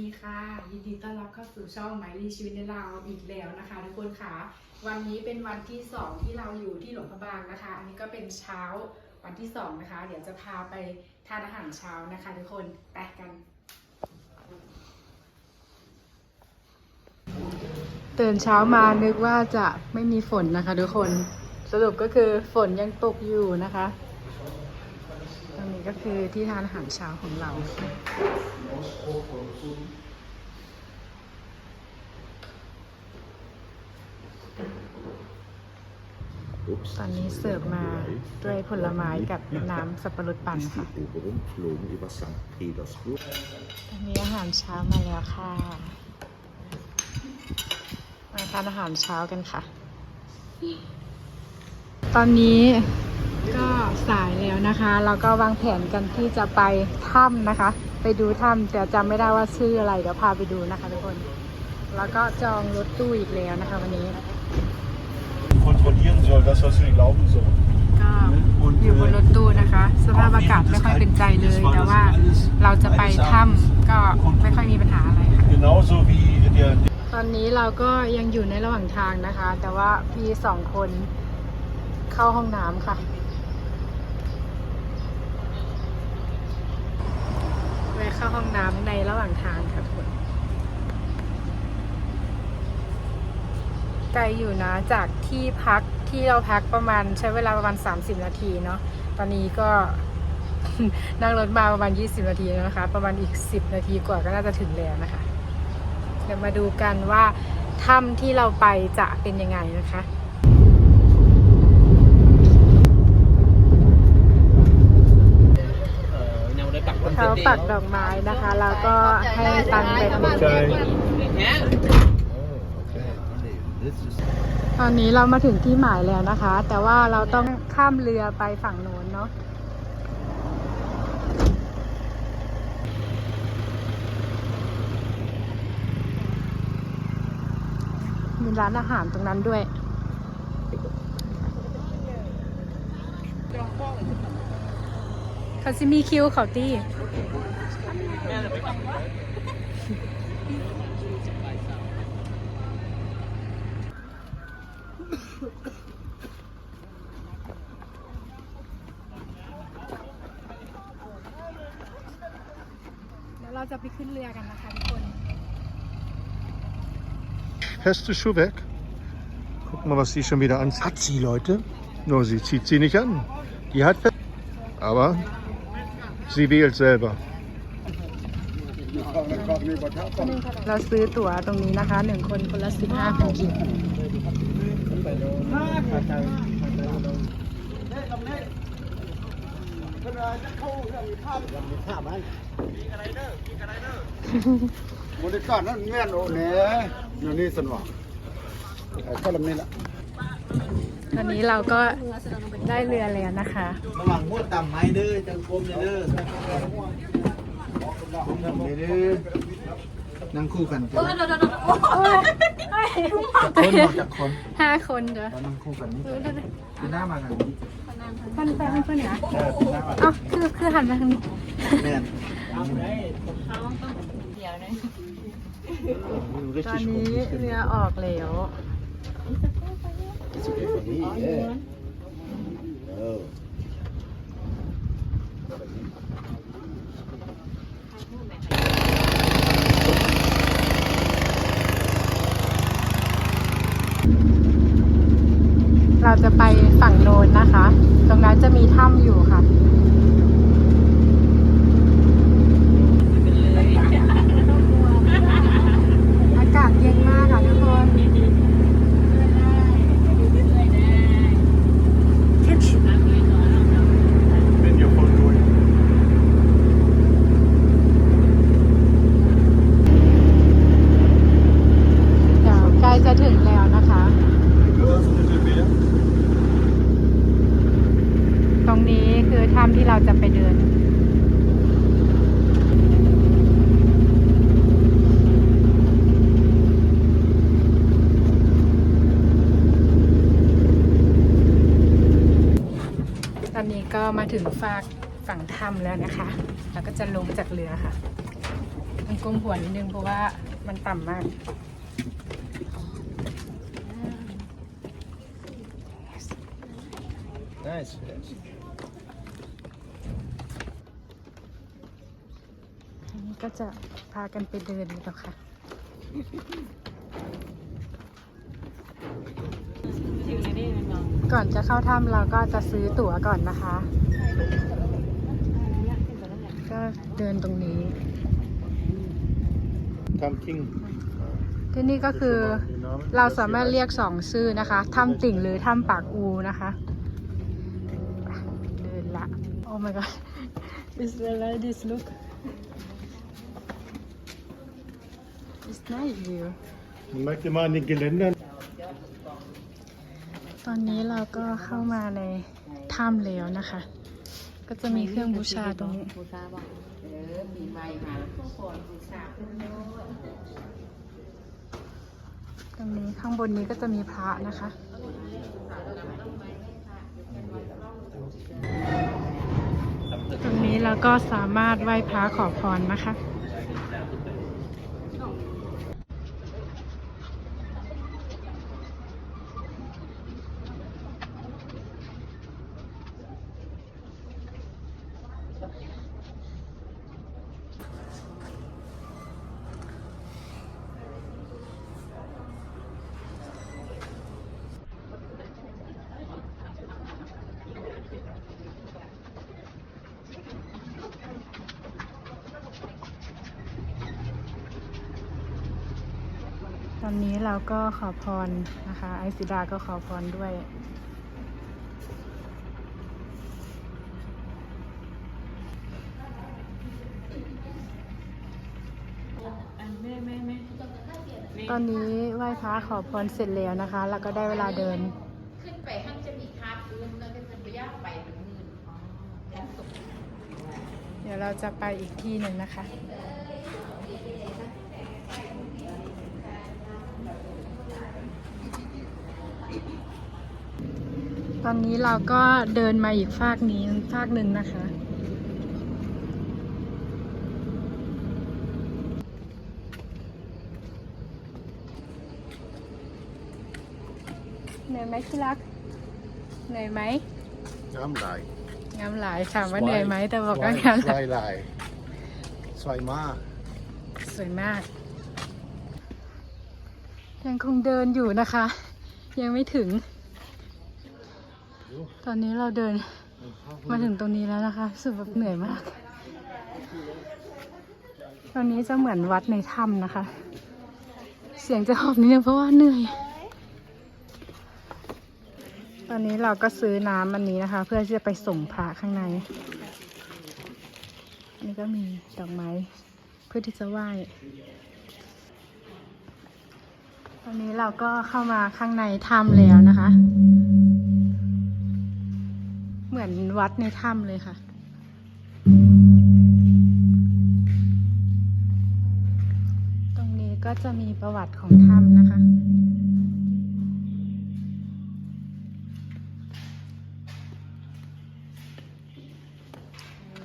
ดีค่ะ ยินดีต้อนรับเข้าสู่ช่องไมลี่ชีวิตในเราอีกแล้วนะคะทุกคนค่ะ วันนี้เป็นวันที่สองที่เราอยู่ที่หลวงพระบางนะคะ อันนี้ก็เป็นเช้าวันที่สองนะคะ เดี๋ยวจะพาไปทานอาหารเช้านะคะทุกคนไปกัน ตื่นเช้ามานึกว่าจะไม่มีฝนนะคะทุกคนสรุปก็คือฝนยังตกอยู่นะคะ ตรงนี้ก็คือที่ทานอาหารเช้าของเรา ตอนนี้เสิร์ฟมาด้วยผลไม้กับน้ำสับปะรดปั่นค่ะตอนนี้อาหารเช้ามาแล้วค่ะ มาทานอาหารเช้ากันค่ะ ตอนนี้ก็สายแล้วนะคะเราก็วางแผนกันที่จะไปถ้ำนะคะ ไปดูถ้ำแต่จำไม่ได้ว่าชื่ออะไรเดี๋ยวพาไปดูนะคะทุกคน แล้วก็จองรถตู้อีกแล้วนะคะวันนี้ kontrollieren soll, das, was wir glauben sollen. ก็อยู่บนรถตู้นะคะ สภาพอากาศไม่ค่อยเป็นใจเลย แต่ว่าเราจะไปถ้ำก็ไม่ค่อยมีปัญหาอะไรค่ะ Genauso wie der, ตอนนี้เราก็ยังอยู่ในระหว่างทางนะคะ แต่ว่าพี่สองคนเข้าห้องน้ำค่ะ แวะเข้าห้องน้ำในระหว่างทางค่ะทุกคน ไกลอยู่นะจากที่พักที่เราพักประมาณใช้เวลาประมาณ 30 นาทีเนาะตอนนี้ก็นั่งรถมาประมาณ 20 นาทีแล้วนะคะ ประมาณอีก 10 นาทีกว่าก็น่าจะถึงแล้วนะคะ เดี๋ยวมาดูกันว่าถ้ำที่เราไปจะเป็นยังไงนะคะเขาปักดอกไม้นะคะ แล้วก็ให้ตังค์ไปทำ okay. ตอนนี้เรามาถึงที่หมายแล้วนะคะ แต่ว่าเราต้องข้ามเรือไปฝั่งโน้นเนาะมีร้านอาหารตรงนั้นด้วย เขาจะมีคิวเขาตี้ เดี๋ยวเราจะไปขึ้นเรือกันนะคะทุกคน Feste Schuh weg. Guck mal, was die schon wieder an. Hat sie, Leute? Nur sie zieht sie nicht an. Die hat Fe- Aber sie wählt selber. เราซื้อตั๋วตรงนี้นะคะหนึ่งคนคนละสิบห้าพันกี บบริการนั่นแม่นโอเน่อยู่นี่สนว่าไอ้ข้อลำนี้ละตอนนี้เราก็ได้เรือแล้วนะคะระหว่างมดต่ำไม้เด้อจังกลมเด้อเด้อ นั่งคู่กันจ้ะคนออกจากคนห้าคนเด้อแล้วนั่งคู่กันนี่คือหน้ามาทางนี้พันไปเพื่อนเหรอเออคือหน้ามาเอ้าคือคือหันมาทางนี้แม่นตอนนี้เรือออกแล้ว เลยนี่เอ้เออเราจะไปฝั่งโน้นนะคะ ตรงนั้นจะมีถ้ำอยู่ค่ะอากาศเย็นมากค่ะทุกคน Bin ja voll durch. เดี๋ยวใกล้จะถึงแล้วนะคะ ตรงนี้คือถ้ำที่เราจะไปเดิน ตอนนี้ก็ มาถึงฝากฝั่งถ้ำแล้วนะคะแล้วก็จะลงจากเรือค่ะนี่ก้มหัวนิดนึงเพราะว่ามันต่ำมาก Nice. อันนี้ก็จะพากันไปเดินแล้วค่ะ ก่อนจะเข้าถ้ำเราก็จะซื้อตั๋วก่อนนะคะ ก็เดินตรงนี้ Tam King. ที่นี่ก็คือเราสามารถเรียกสองชื่อนะคะถ้ำติ่งหรือถ้ำปากอูนะคะเดินละ Oh my god It's like this look It's nice view Man merkt immer an den Geländern. ตอนนี้เราก็เข้ามาในถ้ำแล้วนะคะ ก็จะมีเครื่องบูชาตรงนี้บูชาบอกเออปีใหม่มาแล้วก็ขอบูชาเพิ่นเนตรงนี้ข้างบนนี้ก็จะมีพระนะคะตรงนี้เราก็สามารถไหว้พระขอพรนะคะ ตอนนี้เราก็ขอพรนะคะ ไอซิดาก็ขอพรด้วยตอนนี้ไหว้พระขอพรเสร็จแล้วนะคะ แล้วก็ได้เวลาเดิน ขึ้นไปข้างจะมีคาบพื้นแล้วก็จะไปย่างไปถึงมือการตกเดี๋ยวเราจะไปอีกที่หนึ่งนะคะ ตอนนี้เราก็เดินมาอีกฟากนี้ฟากหนึ่งนะคะ เหนื่อยไหมที่รัก เหนื่อยไหม Gamlei. งามหลายถามว่าเหนื่อยไหมแต่บอกว่างามหลาย Zweilei. Zweimal. สวยมากยั ยังคงเดินอยู่นะคะ ยังไม่ถึง ตอนนี้เราเดินมาถึงตรงนี้แล้วนะคะรู้สึกแบบเหนื่อยมาก ตอนนี้จะเหมือนวัดในถ้ำนะคะ เสียงจะหอบนิดนึงเพราะว่าเหนื่อย ตอนนี้เราก็ซื้อน้ำอันนี้นะคะ เพื่อที่จะไปส่งพระข้างใน นี่ก็มีดอกไม้เพื่อที่จะไหว้ อนนี้เราก็เข้ามาข้างในถ้ำแล้วนะคะ เหมือนวัดในถ้ำเลยค่ะตรงนี้ก็จะมีประวัติของถ้ำนะคะ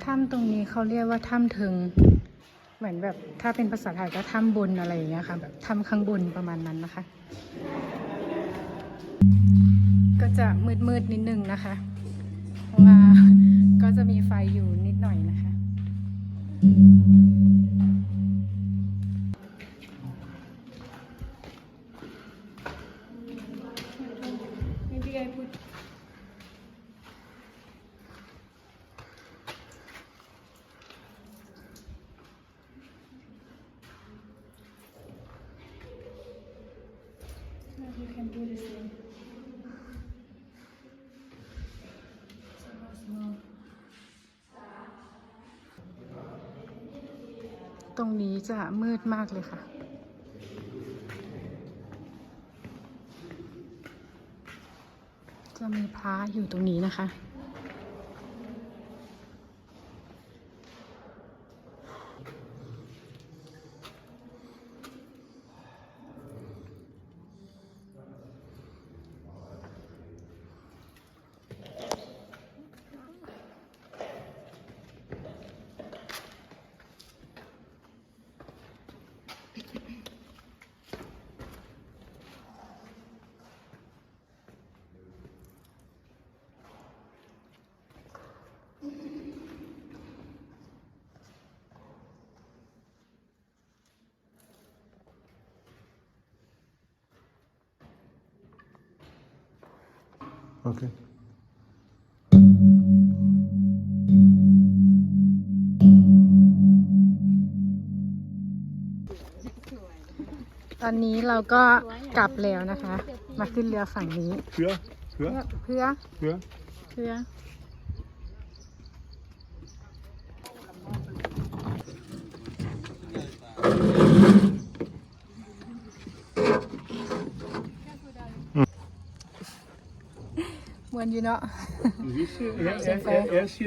ถ้ำตรงนี้เขาเรียกว่าถ้ำถึง เหมือนแบบถ้าเป็นภาษาไทยก็ถ้ำบนอะไรอย่างเงี้ยค่ะแบบถ้ำข้างบนประมาณนั้นนะคะ ก็จะมืดๆนิดนึงนะคะเพราะว่าก็จะมีไฟอยู่นิดหน่อยนะคะ ตรงนี้จะมืดมากเลยค่ะ จะมีพระอยู่ตรงนี้นะคะ Okay. ตอนนี้เราก็กลับแล้วนะคะ มาขึ้นเรือฝั่งนี้ Für? เพื่อ Für? เพื่อ Für? เพื่อ มวนอยู่เนาะ เสียงไฟ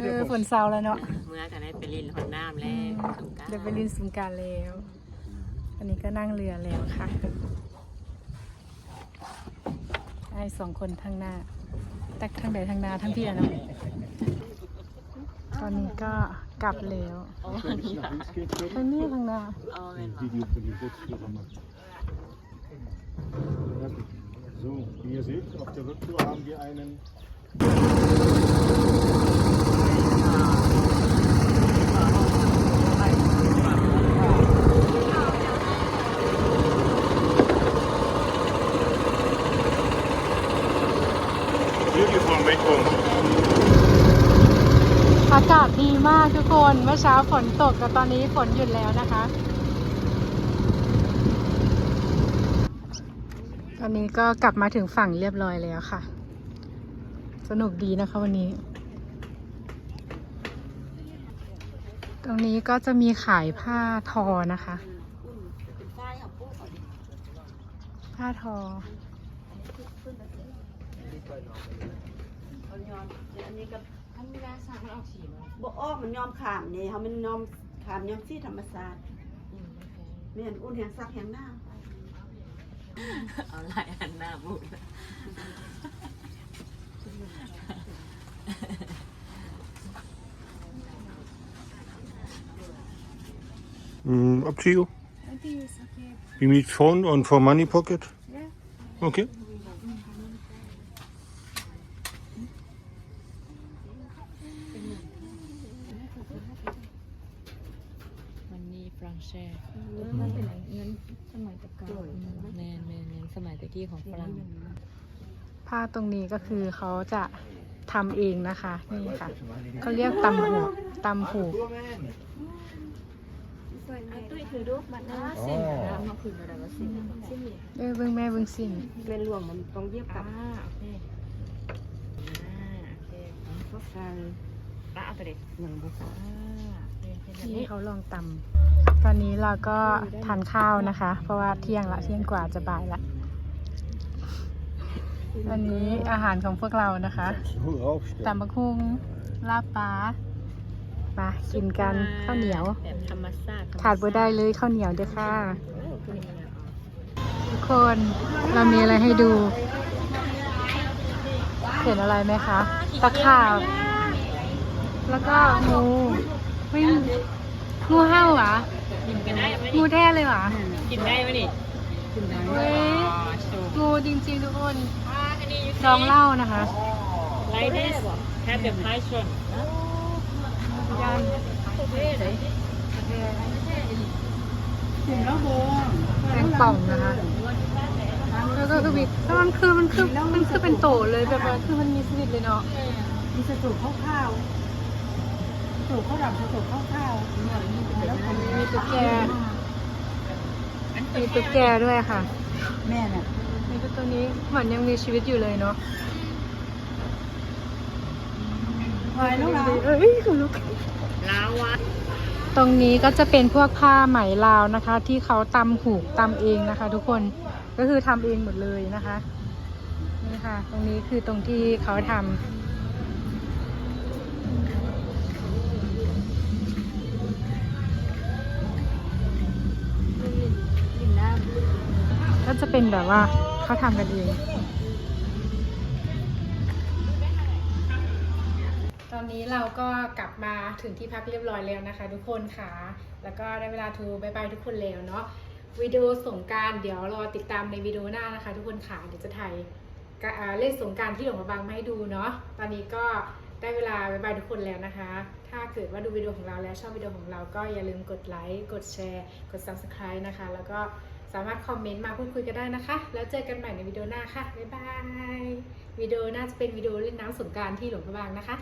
เออฝนเซาแล้วเนาะ เมื่อกันได้ไปลินหอนน้ำแล้วสงกรานต์เดี๋ยวไปลินสงกรารแล้ว อันนี้ก็นั่งเรือแล้วค่ะไอ้สองคนทางหน้าแต่ทางใดทางหน้าทั้งพี่อะเนาะ ตอนนี้ก็กลับแล้วอ๋อนี่ค่ะทางนี้ทางหน้าอ๋อเป็น Ein Video von dem Bootsführer machen. So, wie ihr seht, auf der Rücktour haben wir einen อากาศดีมากทุกคน เมื่อเช้าฝนตกแต่ตอนนี้ฝนหยุดแล้วนะคะ ตอนนี้ก็กลับมาถึงฝั่งเรียบร้อยแล้วค่ะ สนุกดีนะคะวันนี้ ตรงนี้ก็จะมีขายผ้าทอนะคะ ผ้าทออันนี้กับท่านเวลาสั่งมันออกสีมันบ่ออกมันยอมขามนี่เขามันยอมขามยอมที่ธรรมศาสตร์อืมโอเคแม่นอุ่นแหงซักแหงหน้าเอาลายอันหน้าบูด Mm, up to you. You need phone on for money pocket? Okay. มันนี่ฟรังเศสมันเป็นเงินสมัยตะกอนแมนแมนแมนสมัยตะกี้ของฝรั่ง ผ้าตรงนี้ก็คือเขาจะ ทำเองนะคะนี่ค่ะเขาเรียกตำหูตำหูตุ้ยคือรูปบัตรนะอ๋อเออเบิ้งแม่เบิ้งสิ่งเป็นหลวงมันต้องเยียบกับอ่าโอเคอ่าโอเคพวกการป้าเอาไปเด็กอย่างบุกอ่าโอเคเป็นแบบที่นี้เขาลองตำตอนนี้เราก็ทานข้าวนะคะ เพราะว่าเที่ยงละเที่ยงกว่าจะบ่ายละ วันนี้อาหารของพวกเรานะคะ So raufstellen. ตำบักหุ่งลาบปลามากินกันข้าวเหนียว แบบธรรมชาติขาดบ่ได้เลยข้าวเหนียวด้วยค่ะ ทุกคนเรามีอะไรให้ดู เห็นอะไรไหมคะ ตะขาบ แล้วก็งูไม่งูเห่าเหรอกินกันได้ไหมงูแท้เลยเหรอกินได้ไหมนี่เว้ย อ๋อชูงูจริงๆทุกคนอ่าอันนี้ ดองเหล้านะคะไลท์เดสแค่เดอะไพชนแมงป่องนะคะแล้วก็คือมีแล้วมันคือมันคือมันคือเป็นโตเลยแบบว่าคือมันมีชีวิตเลยเนาะมีสตูข้าวข้าวสตูข้าวดำสตูข้าวข้าวมีตุ๊กแกมีตุ๊กแกด้วยค่ะ แม่น่ะ นี่ก็ตัวนี้เหมือนยังมีชีวิตอยู่เลยเนาะวายแล้วล่ะเอ้ยขนลุกลาวะตรงนี้ก็จะเป็นพวกผ้าไหมลาวนะคะ ที่เขาตำหูกตำเองนะคะ ทุกคนก็คือทำเองหมดเลยนะคะ นี่ค่ะ ตรงนี้คือตรงที่เขาทำก็จะเป็นแบบว่า เขาทำกันเอง ตอนนี้เราก็กลับมาถึงที่พักเรียบร้อยแล้วนะคะ ทุกคนค่ะ แล้วก็ได้เวลาทูบายบายทุกคนแล้วเนาะวิดีโอสงการเดี๋ยวรอติดตามในวิดีโอหน้านะคะ ทุกคนค่ะเดี๋ยวจะถ่ายเล่นสงการที่หลวงพระบางมาให้ดูเนาะตอนนี้ก็ได้เวลาบายบายทุกคนแล้วนะคะ ถ้าเกิดว่าดูวิดีโอของเราแล้วชอบวิดีโอของเราก็อย่าลืมกดไลค์ กดแชร์ กด subscribe นะคะ แล้วก็ สามารถคอมเมนต์มาพูดคุยกันได้นะคะ แล้วเจอกันใหม่ในวิดีโอหน้าค่ะ บ๊ายบาย วิดีโอหน้าจะเป็นวิดีโอเล่นน้ำสงการที่หลวงพระบางนะคะ